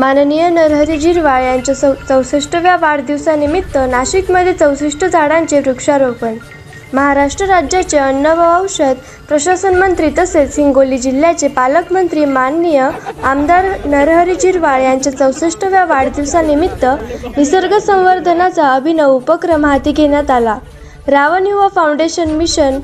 माननीय नरहरी झिरवाळ यांच्या चौ चौसष्टव्या वाढदिवसानिमित्त नाशिकमध्ये चौसष्ट झाडांचे वृक्षारोपण. महाराष्ट्र राज्याचे अन्न व औषध प्रशासन मंत्री तसेच हिंगोली जिल्ह्याचे पालकमंत्री माननीय आमदार नरहरी झिरवाळ यांच्या चौसष्टव्या वाढदिवसानिमित्त निसर्ग संवर्धनाचा अभिनव उपक्रम हाती घेण्यात आला. रावण युवा फाउंडेशन मिशन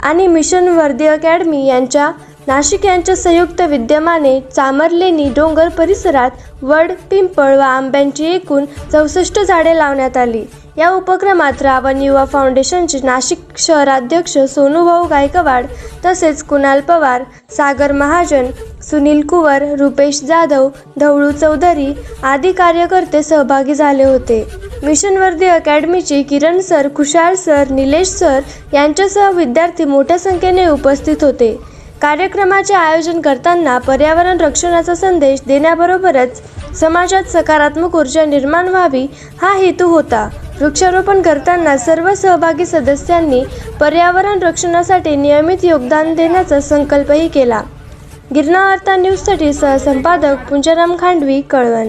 आणि मिशन वर्दी अकॅडमी यांच्या नाशिक यांच्या संयुक्त विद्यमाने चामरलेनी डोंगर परिसरात वड पिंपळ व आंब्यांची एकूण चौसष्ट झाडे लावण्यात आली. या उपक्रमात रावण युवा फाउंडेशनचे नाशिक शहराध्यक्ष सोनूभाऊ गायकवाड तसेच कुणाल पवार सागर महाजन सुनील कुवर रुपेश जाधव धवळू चौधरी आदी कार्यकर्ते सहभागी झाले होते. मिशनवर्दी अकॅडमीचे Kiran sir Khushal sir Nilesh sir यांच्यासह विद्यार्थी मोठ्या संख्येने उपस्थित होते. कार्यक्रमाचे आयोजन करताना पर्यावरण रक्षणाचा संदेश देण्याबरोबरच समाजात सकारात्मक ऊर्जा निर्माण व्हावी हा हेतू होता. वृक्षारोपण करताना सर्व सहभागी सदस्यांनी पर्यावरण रक्षणासाठी नियमित योगदान देण्याचा संकल्पही केला. गिरणा वार्ता न्यूजसाठी सहसंपादक पुंजराम खांडवी कळवण.